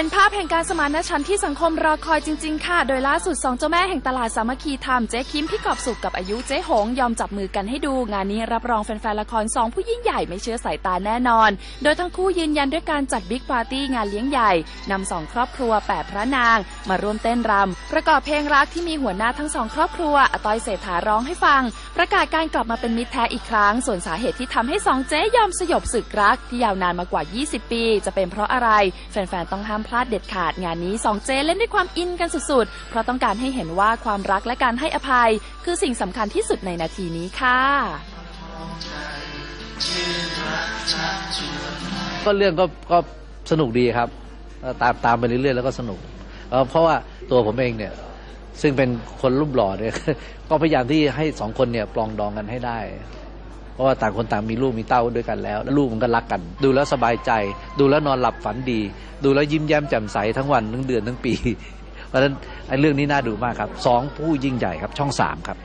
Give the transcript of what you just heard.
เป็นภาพแห่งการสมานฉันท์ที่สังคมรอคอยจริง ๆ ค่ะ โดยล่าสุดสองเจ้าแม่แห่งตลาดสามัคคีธรรมเจ๊คิมพี่กอบสุขกับอายุเจ๊หง ยอมจับมือกันให้ดู งานนี้รับรองแฟนๆละครสองผู้ยิ่งใหญ่ไม่เชื่อสายตาแน่นอน โดยทั้งคู่ยืนยันด้วยการจัดบิ๊กปาร์ตี้งานเลี้ยงใหญ่นำสองครอบครัวแปดพระนาง มาร่วมเต้นรำประกอบเพลงรักที่มีหัวหน้าทั้งสองครอบครัวอาต้อยเศรษฐาร้องให้ฟัง ประกาศการกลับมาเป็นมิตรแท้อีกครั้ง ส่วนสาเหตุที่ทำให้สองเจ๊ยอมสยบศึกรักที่ยาวนานมากว่า 20 ปี จะเป็นเพราะอะไรแฟนๆต้องห้ามพลาดเด็ดขาดงานนี้สองเจเล่นด้วยความอินกันสุดๆ เพราะต้องการให้เห็นว่าความรักและการให้อภัย คือสิ่งสำคัญที่สุดในนาทีนี้ค่ะก็เรื่องก็ก็สนุกดีครับตามตามไปเรื่อยๆแล้วก็สนุก เพราะว่าตัวผมเองเนี่ยซึ่งเป็นคนรูปหล่อเนี่ยก็พยายามที่ให้สองคนเนี่ยปลองดองกันให้ได้ ราะว่าต่างคนต่างมีลูกมีเต้าด้วยกันแล้วแล้วลูกมันก็รักกัน ดูแล้วสบายใจ ดูแล้วนอนหลับฝันดี ดูแล้วยิ้มแย้มแจ่มใสทั้งวันทั้งเดือนทั้งปี เพราะฉะนั้นไอ้เรื่องนี้น่าดูมากครับสองผู้ยิ่งใหญ่ครับช่องสามครับ